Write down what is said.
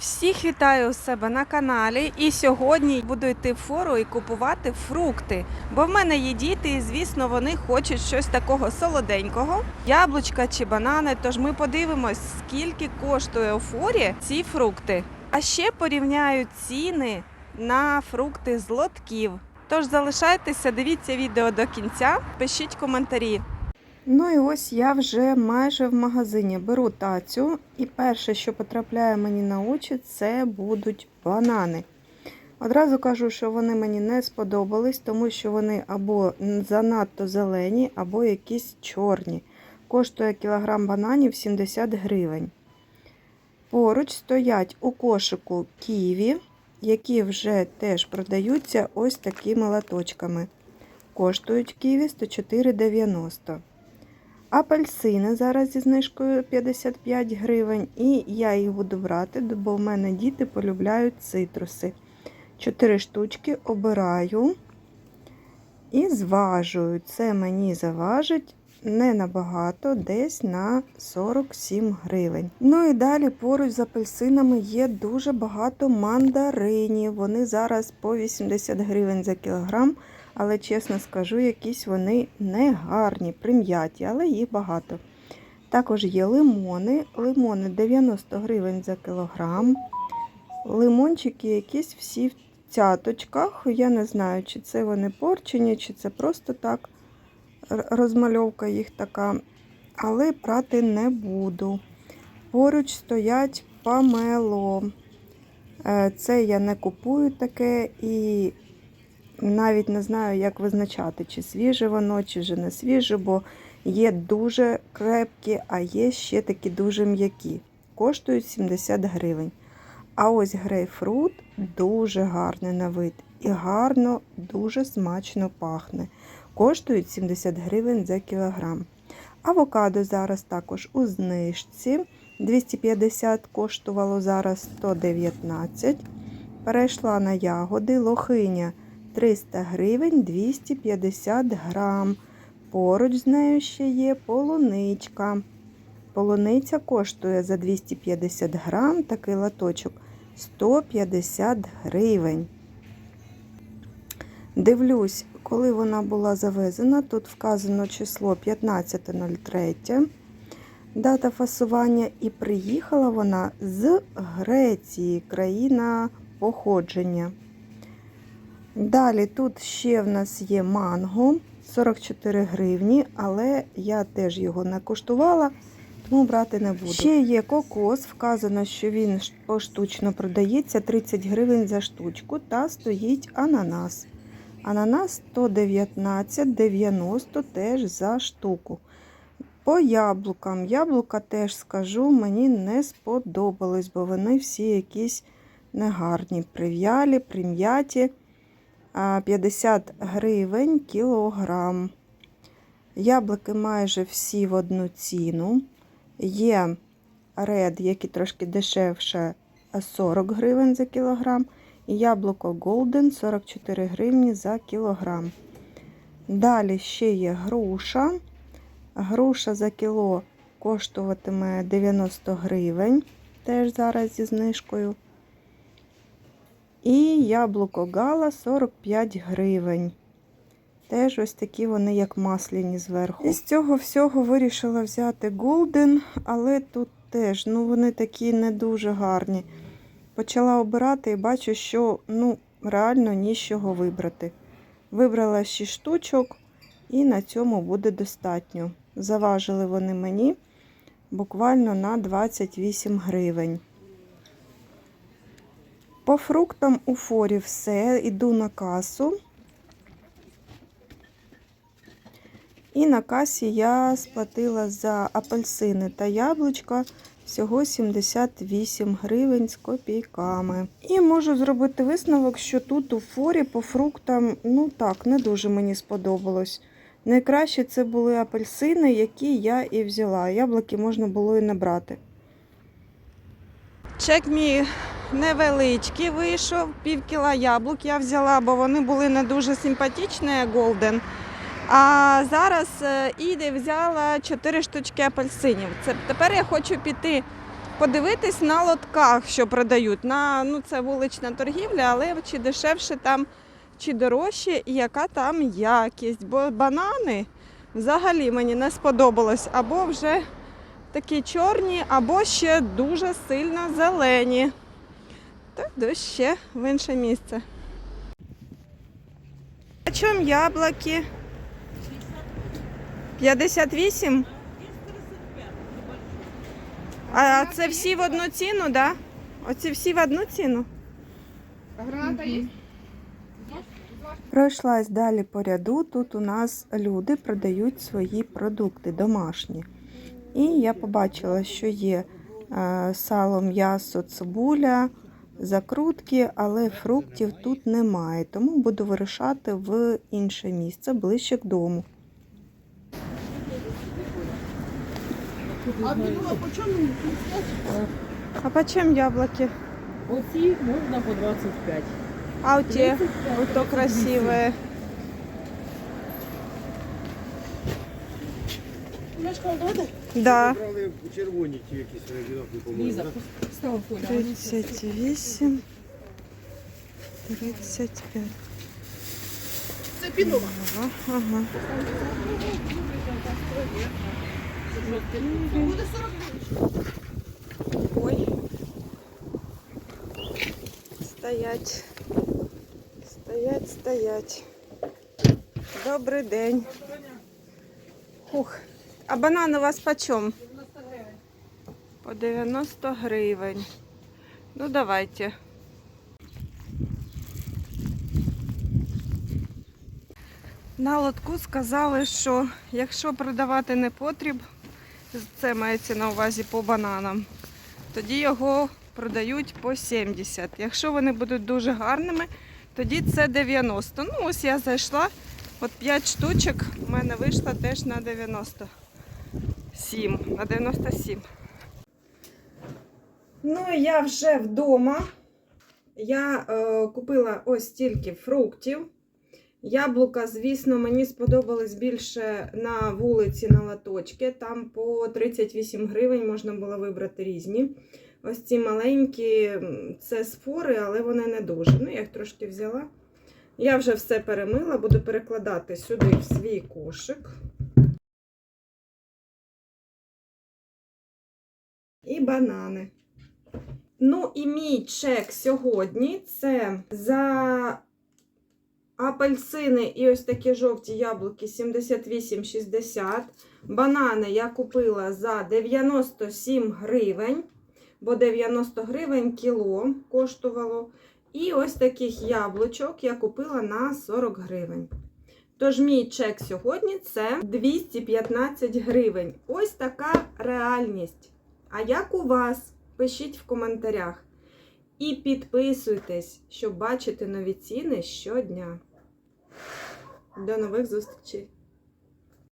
Всіх вітаю у себе на каналі. І сьогодні буду йти в фору і купувати фрукти. Бо в мене є діти, і звісно, вони хочуть щось такого солоденького, яблучка чи банани. Тож ми подивимось, скільки коштує у форі ці фрукти. А ще порівняю ціни на фрукти з лотків. Тож залишайтеся, дивіться відео до кінця, пишіть коментарі. Ну і ось я вже майже в магазині беру тацю, і перше, що потрапляє мені на очі, це будуть банани. Одразу кажу, що вони мені не сподобались, тому що вони або занадто зелені, або якісь чорні. Коштує кілограм бананів 70 гривень. Поруч стоять у кошику ківі, які вже теж продаються ось такими латочками. Коштують ківі 104,90. Апельсини зараз зі знижкою 55 гривень. І я їх буду брати, бо в мене діти полюбляють цитруси. 4 штучки обираю і зважую. Це мені заважить не набагато, десь на 47 гривень. Ну і далі поруч з апельсинами є дуже багато мандаринів. Вони зараз по 80 гривень за кілограм. Але, чесно скажу, якісь вони не гарні, прим'яті, але їх багато. Також є лимони. Лимони 90 гривень за кілограм. Лимончики якісь всі в цяточках. Я не знаю, чи це вони порчені, чи це просто так розмальовка їх така. Але брати не буду. Поруч стоять памело. Е, Це я не купую таке і навіть не знаю, як визначати, чи свіже воно, чи вже не свіже, бо є дуже крепкі, а є ще такі дуже м'які. Коштують 70 гривень. А ось грейпфрут дуже гарний на вид і гарно, дуже смачно пахне. Коштують 70 гривень за кілограм. Авокадо зараз також у знижці. 250 коштувало зараз 119. Перейшла на ягоди, лохиня 300 гривень 250 грам. Поруч з нею ще є полуничка. Полуниця коштує за 250 грам такий латочок 150 гривень. Дивлюсь, коли вона була завезена, тут вказано число 15.03. Дата фасування і приїхала вона з Греції, країна походження. Далі тут ще в нас є манго 44 гривні, але я теж його не коштувала, тому брати не буду. Ще є кокос, вказано, що він поштучно продається 30 гривень за штучку, та стоїть ананас. Ананас 119,90 теж за штуку. По яблукам. Яблука теж скажу, мені не сподобались, бо вони всі якісь негарні, прив'ялі, прим'яті. 50 гривень кілограм. Яблуки майже всі в одну ціну. Є ред, які трошки дешевше 40 гривень за кілограм. І яблуко Golden 44 гривні за кілограм. Далі ще є груша. Груша за кіло коштуватиме 90 гривень, теж зараз зі знижкою. І яблуко гала 45 гривень. Теж ось такі вони, як масляні зверху. Із цього всього вирішила взяти Голден, але тут теж ну, вони такі не дуже гарні. Почала обирати і бачу, що ну, реально нічого вибрати. Вибрала 6 штучок, і на цьому буде достатньо. Заважили вони мені буквально на 28 гривень. По фруктам у форі все, іду на касу. І на касі я сплатила за апельсини та яблучка всього 78 гривень з копійками. І можу зробити висновок, що тут у форі по фруктам, ну так, не дуже мені сподобалось. Найкраще це були апельсини, які я і взяла. Яблуки можна було і не брати. Чек мій невеличкий вийшов, пів кіла яблук я взяла, бо вони були не дуже симпатичні, голден. А зараз е, Іди взяла 4 штучки апельсинів. Це тепер я хочу піти подивитись на лотках, що продають. На, ну, це вулична торгівля, але чи дешевше там, чи дорожче, і яка там якість. Бо банани взагалі мені не сподобалось. Або вже такі чорні, або ще дуже сильно зелені. Так, до ще в інше місце. А чому яблуки? 58? А це всі в одну ціну, так? Да? Оці всі в одну ціну? Граната є? Пройшлась далі по ряду. Тут у нас люди продають свої продукти домашні. І я побачила, що є е, сало, м'ясо, цибуля, закрутки, але фруктів тут немає. Тому буду вирушати в інше місце ближче к дому. А по чому? Чим яблуки? Оці можна по 25. А оті? Ото красиве. Мешка, давайте. Да. Брали червоні ті якісь одинакові, по-моєму. Ліза, да? 38, 35. Це пінова. Ага, ага. Буде 40 Ой. Стоять. Стоять, стоять. Добрий день. Ух. А банан у вас почем? По 90 гривень. Ну, давайте. На лотку сказали, що якщо продавати не потріб, це мається на увазі по бананам, тоді його продають по 70. Якщо вони будуть дуже гарними, тоді це 90. Ну, ось я зайшла, от 5 штучок в мене вийшло теж на 97. На 97. Ну, і я вже вдома. Я е, купила ось стільки фруктів. Яблука, звісно, мені сподобались більше на вулиці на латочки. Там по 38 гривень можна було вибрати різні. Ось ці маленькі, це сфори, але вони не дуже. Ну, я їх трошки взяла. Я вже все перемила, буду перекладати сюди в свій кошик. І банани. Ну і мій чек сьогодні це за апельсини і ось такі жовті яблуки 78,60. Банани я купила за 97 гривень, бо 90 гривень кіло коштувало. І ось таких яблучок я купила на 40 гривень. Тож мій чек сьогодні це 215 гривень. Ось така реальність. А як у вас? Пишіть в коментарях. І підписуйтесь, щоб бачити нові ціни щодня. До нових зустрічей!